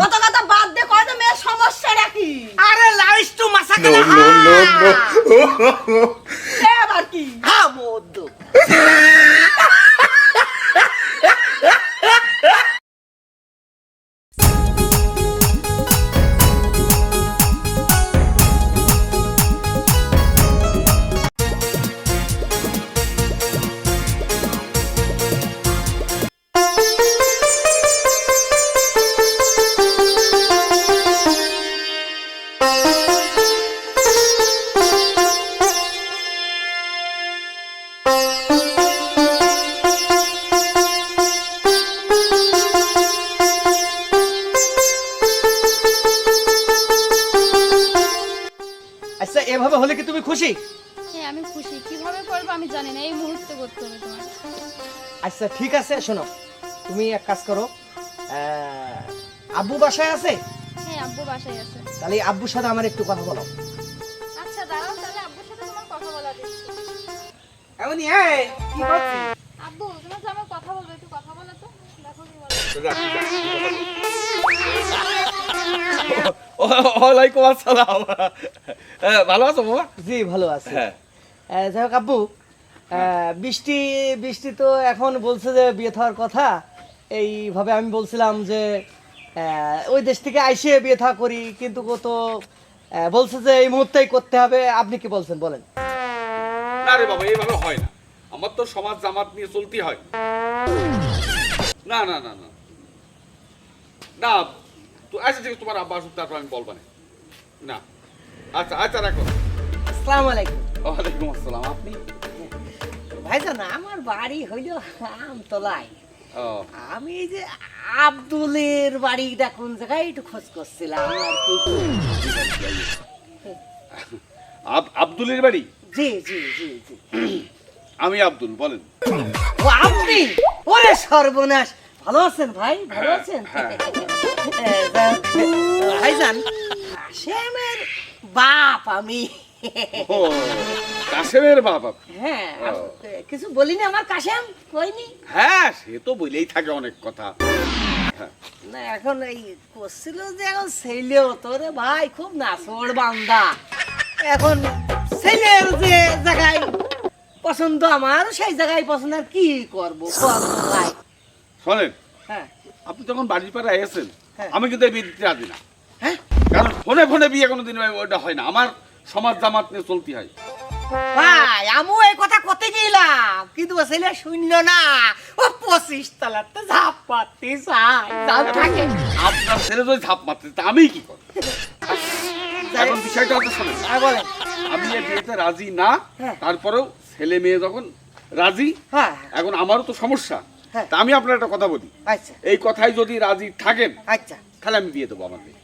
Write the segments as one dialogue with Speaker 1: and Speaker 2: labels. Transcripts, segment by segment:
Speaker 1: কত কথা বাদ দে কয় তো মেয়ের সমস্যাটা কি
Speaker 2: আরে লাইস টু মাসা আচ্ছা ঠিক আছে শোনো। তুমি এক কাজ করো। আব্বু বাসায় আছে?
Speaker 3: হ্যাঁ আব্বু বাসায় আছে।
Speaker 2: তাহলে আব্বুর সাথে আমার একটু কথা বলো।
Speaker 3: আচ্ছা দাঁড়াও তাহলে আব্বুর সাথে তোমার কথা বলা দিচ্ছি
Speaker 2: এমনি এই কি করছিস?
Speaker 3: আব্বু তোমার যে আমার কথা বলবে একটু কথা বলো তো। দেখো কি বলো।
Speaker 4: ওয়ালাইকুম আসসালাম। হ্যাঁ, ভালো আছো বাবা?
Speaker 2: জি ভালো আছে।
Speaker 4: হ্যাঁ।
Speaker 2: যাই হোক আব্বু বৃষ্টি বৃষ্টি তো এখন বলছে যে বিয়ে থাকার কথা। এইভাবে আমি বলছিলাম যে ওই দেশ থেকে আইসে বিয়ে থা করি কিন্তু ও তো বলছে যে এই মুহূর্তেই করতে হবে। আপনি কি বলছেন? বলেন।
Speaker 4: না রে বাবা এইভাবে হয় না। আমার তো সমাজ জামাত নিয়ে চলতে হয়। না না না না। না তো আচ্ছা ঠিক তোমার আব্বা আসুক তারপর আমি বলবানে না। আচ্ছা আচ্ছা রাখো।
Speaker 2: আসসালামু আলাইকুম।
Speaker 4: ওয়ালাইকুম আসসালাম। আপনি?
Speaker 2: ভাইজান আমার বাড়ি হইল আমতলায়। আমি এই যে আব্দুলের বাড়িটা কোন জায়গায়? একটু খোঁজ করছিলাম আর কি
Speaker 4: আব্দুলের বাড়ি?
Speaker 2: জি জি জি জি।
Speaker 4: আমি আব্দুল বলেন।
Speaker 2: ও আপনি? ওরে সর্বনাশ। ভালো আছেন ভাই? ভালো আছেন?
Speaker 4: হ্যাঁ।
Speaker 2: ভাইজান কাশেমের বাপ আমি।
Speaker 4: কাশেমের বাপ
Speaker 2: হ্যাঁ কিছু বলিনি আমার কাশেম? কইনি?
Speaker 4: হ্যাঁ সে তো বলেই থাকে অনেক কথা। হ্যাঁ।
Speaker 2: না এখন এই করছিল যে এখন ছেলেও তো রে ভাই খুব নাচড় বান্দা। এখন ছেলের যে জায়গায় পছন্দ আমার সেই জায়গায় পছন্দ আর কি করব? ভাই।
Speaker 4: শোনেন
Speaker 2: হ্যাঁ।
Speaker 4: আপনি যখন বাড়ির পাড়ে এসেছেন
Speaker 2: হ্যাঁ।
Speaker 4: আমি কিন্তু এই বিয়ে দিতে রাজি না।
Speaker 2: হ্যাঁ?
Speaker 4: কারণ ফোনে ফোনে বিয়ে কোনোদিন ওইটা হয় না। আমার সমাজ জামাত নিয়ে চলতে হয়।
Speaker 2: ভাই এই কথা কতে গেলাম। কিন্তু ছেলে না। ও পঁচিশ তলাতে ঝাপ পাতি চাই থাকে।
Speaker 4: আপনার ছেলে যদি ঝাপ মারতে তা আমি কি করব? এখন বিষয়টা হচ্ছে শোনেন।
Speaker 2: বলেন।
Speaker 4: আমি এই বিয়েতে রাজি না
Speaker 2: হ্যাঁ।
Speaker 4: তারপরেও ছেলে মেয়ে যখন রাজি
Speaker 2: হ্যাঁ।
Speaker 4: এখন আমারও তো সমস্যা।
Speaker 2: হ্যাঁ।
Speaker 4: তা আমি আপনার একটা কথা বলি।
Speaker 2: আচ্ছা।
Speaker 4: এই কথাই যদি রাজি থাকেন
Speaker 2: আচ্ছা।
Speaker 4: তাহলে আমি বিয়ে দেবো আমার মেয়ে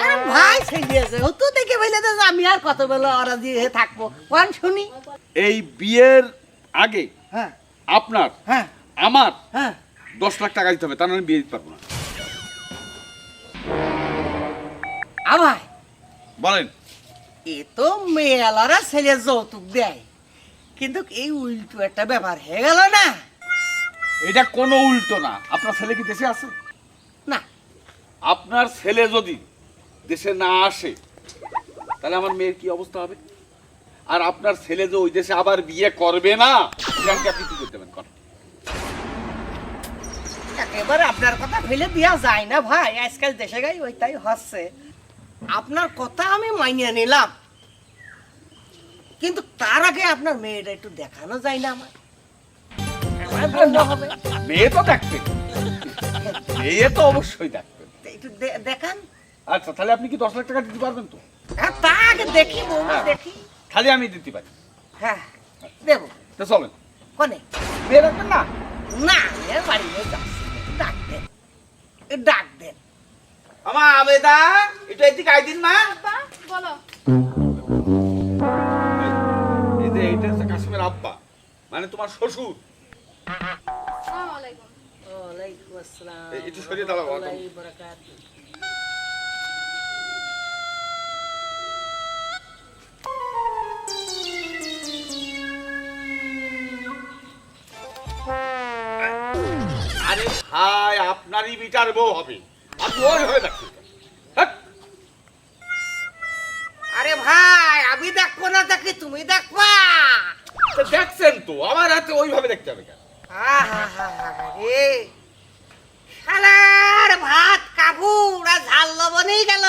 Speaker 2: আরে ভাই ছেলে আছে ও তো দেখে বলে আমি আর কত বেলা ওরা দিয়ে থাকব। কোন শুনি?
Speaker 4: এই বিয়ের আগে
Speaker 2: হ্যাঁ।
Speaker 4: আপনার
Speaker 2: হ্যাঁ।
Speaker 4: আমার
Speaker 2: হ্যাঁ।
Speaker 4: দশ লাখ টাকা দিতে হবে তা নাহলে আমি বিয়ে দিতে পারব না।
Speaker 2: আবার
Speaker 4: বলেন।
Speaker 2: এ তো মেয়েলারা ছেলে যৌতুক দেয়। কিন্তু এই উল্টো একটা ব্যাপার হয়ে গেল না।
Speaker 4: এটা কোনো উল্টো না। আপনার ছেলে কি দেশে আছে?
Speaker 2: না।
Speaker 4: আপনার ছেলে যদি দেশে না আসে তাহলে আমার মেয়ের কি অবস্থা হবে? আর আপনার ছেলে যে ওই দেশে আবার বিয়ে করবে না আপনি কি করতে পারেন?
Speaker 2: আপনার কথা ফেলে দেওয়া যায় না ভাই আজকাল দেশে গাই ওইটাই হচ্ছে। আপনার কথা আমি মাইনে নিলাম। কিন্তু তার আগে আপনার মেয়েটা একটু দেখানো যায় না আমার।
Speaker 4: মেয়ে তো দেখবে। মেয়ে তো অবশ্যই দেখবে।
Speaker 2: একটু দেখান।
Speaker 4: আচ্ছা তাহলে আপনি কি দশ লাখ টাকা দিতে পারবেন তো?
Speaker 2: হ্যাঁ তা আগে দেখি বউ
Speaker 4: হ্যাঁ।
Speaker 2: দেখি।
Speaker 4: খালি আমি দিতে পারি।
Speaker 2: হ্যাঁ দেবো।
Speaker 4: তো চলেন।
Speaker 2: কোনে?
Speaker 4: মেয়ে রাখবেন না?
Speaker 2: না বাড়ি নিয়ে যাচ্ছি। ডাক দেন ডাক দেন
Speaker 5: আমা আবেদা এদিকে আইদিন মা।
Speaker 3: আব্বা বলো।
Speaker 4: এই যে এইটা হচ্ছে কাশ্মীর আব্বা মানে তোমার শ্বশুর।
Speaker 3: আসসালামু আলাইকুম।
Speaker 2: ওয়ালাইকুম আসসালাম।
Speaker 4: একটু সরিয়ে দাঁড়াও, ভাই আপনারই বিচার বউ হবে? দেখছেন কেন? হ্যাঁ?
Speaker 2: আরে ভাই আমি দেখব না দেখি তুমি দেখবা।
Speaker 4: দেখছেন তো আমার হাতে ওইভাবে দেখতে হবে কেন?
Speaker 2: আহাহাহাহারে। শালার ভাত আর ঝাল লবণেই গেল।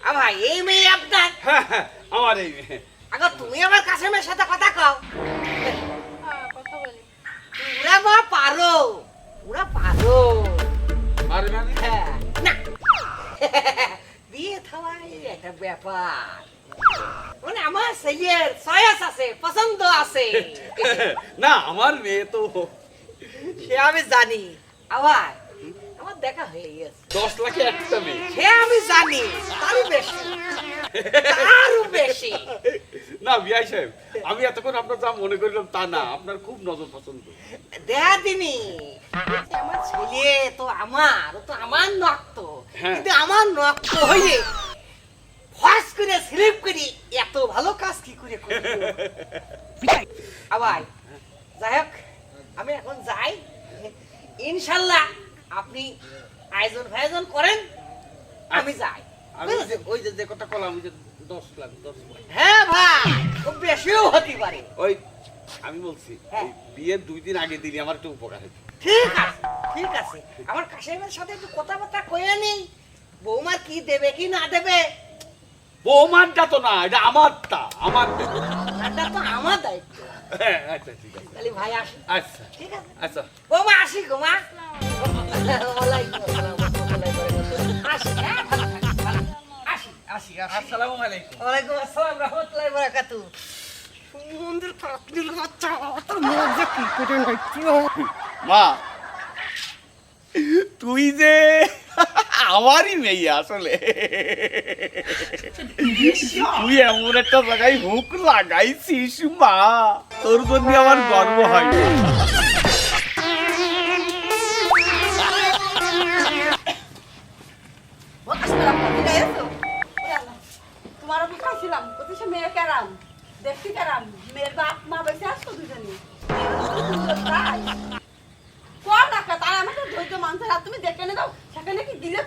Speaker 2: আ ভাই এই মেয়ে আপনার?
Speaker 4: হ্যাঁ হ্যাঁ আমার এই
Speaker 2: আগে তুমি আমার কাসেমের সাথে কথা কও। মা পারো। পুরা পারো।
Speaker 4: আর মানে
Speaker 2: হ্যাঁ। না। বিয়ে থাওয়াই একটা ব্যাপার। মানে আমার ছেলের চয়েস আছে পছন্দ আছে।
Speaker 4: না আমার মেয়ে তো
Speaker 2: সে আমি জানি। আবার আমার দেখা হয়ে গেছে।
Speaker 4: দশ লাখে একটা মেয়ে।
Speaker 2: সে আমি জানি তারও বেশি। তারও বেশি।
Speaker 4: না বিআই সাহেব আমি এতক্ষণ আপনার যা মনে করিলাম তা না আপনার খুব নজর পছন্দ।
Speaker 2: দেয়া বলছে, আমার ছেলে তো আমার ও তো আমার নক্ত।
Speaker 4: হ্যাঁ।
Speaker 2: কিন্তু আমার নক্ত হইলে ফস করে স্লিপ করি এত ভালো কাজ কি করে করি আবার যাই হোক আমি এখন যাই। ইনশাল্লাহ আপনি আয়োজন ফায়োজন করেন আমি যাই।
Speaker 4: আমি ওই যে- ওই যে যে কথা কলাম ওই যে দশ লাখ দশ লাখ।
Speaker 2: হ্যাঁ ভাই খুব বেশিও হতে পারে।
Speaker 4: ওই আমি বলছি
Speaker 2: হ্যাঁ।
Speaker 4: বিয়ের দুই দিন আগে দিলে আমার একটু উপকার হতো
Speaker 2: ঠিক আছে ঠিক আছে। আমার কাশেমের সাথে একটু কথাবার্তা কয়ে নেই। বৌমার কি দেবে কি না দেবে?
Speaker 4: বৌমানটা তো না এটা আমারটা আমার
Speaker 2: এটা তো আমার দায়িত্ব।
Speaker 4: হ্যাঁ আচ্ছা ঠিক আছে।
Speaker 2: তাহলে ভাই আসি।
Speaker 4: আচ্ছা
Speaker 2: ঠিক আছে।
Speaker 4: আচ্ছা।
Speaker 2: বৌমা আসি গো মা। ওয়ালাইকুম আসসালাম। আসি, হ্যাঁ। আসি, আসি, আসি।
Speaker 5: আসসালামু আলাইকুম
Speaker 2: ওয়ালাইকুম আসসালাম, রহমতুল্লাহি বারাকাতু। সুন্দর বাচ্চা, অত মজা কি করে নাচছে?
Speaker 4: মা তুই যে আমারই মেয়ে আসলে তুই এমন একটা জায়গায় হুক লাগাইছিস মা তোর জন্য আমার গর্ব হয়
Speaker 1: সে মেয়ে কেরাম দেখছি কেরাম মেয়ের বাপ, মা বেঁচে আসতো দুজনে কোন টাকা তার আমাকে ধৈর্য মানুষের আর তুমি দেখে নে দাও। সেখানে কি দিলে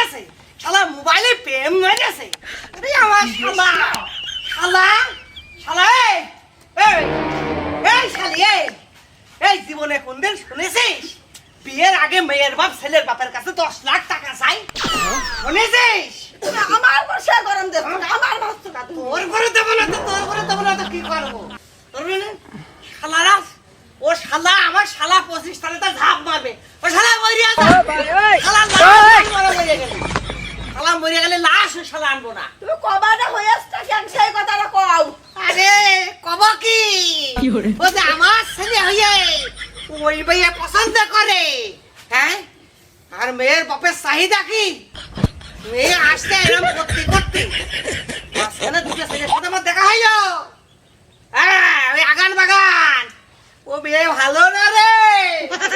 Speaker 2: আমার মেয়ে শালা মোবাইলে প্রেম মেরেছে আরে আমার শালা। শালা। শালা এই, শালি এই। এই জীবনে কোনদিন শুনেছিস? বিয়ের আগে মেয়ের বাপ ছেলের বাপের কাছে দশ লাখ টাকা চাই? শুনেছিস?
Speaker 1: আমার বসে গরম দেবো না, আমার মাছ না
Speaker 2: তোর ঘরে দেবো না তো তোর ঘরে দেবো না তো কি করব? তোর শালারা ও শালা আমার শালা পঁচিশ তালে তো ঝাঁপ মারবে। ও শালা মরিয়া যা শালা লাশ মরে মরে গেলে শালা মরে গেলে লাশ শালা আনব না।
Speaker 1: তুমি কবাটা হয়ে কেন সেই কথাটা কও।
Speaker 2: আরে কব কি? ও যে আমার ছেলে হইয়ে ওই ভাইয়া পছন্দ করে হ্যাঁ? আর মেয়ের বাপের চাহিদা কি? মেয়ে আসতে এরম করতে করতে মাঝখানে দুটো ছেলের সাথে আমার দেখা হইল হ্যাঁ ওই আগান বাগান ও মেয়ে ভালো না রে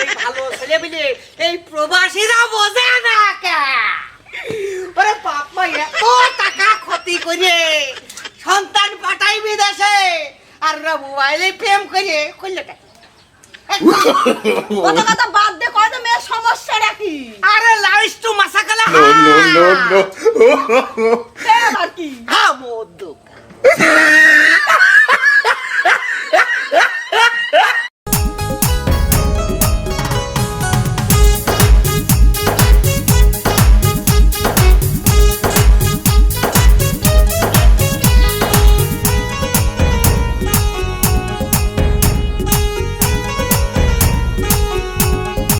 Speaker 2: এই ভালো ছেলে মিলে এই প্রবাসীরা বোঝে না কে ওরে বাপ মা এত টাকা ক্ষতি করে সন্তান পাঠাই বিদেশে আর মোবাইলে প্রেম করে করলেটা
Speaker 1: কত কথা বাদ দে কয় তো মেয়ের সমস্যা কি
Speaker 2: আরে লাইস টু মাসাকালা
Speaker 4: নো নো নো নো।
Speaker 1: সে কি?
Speaker 2: হ্যাঁ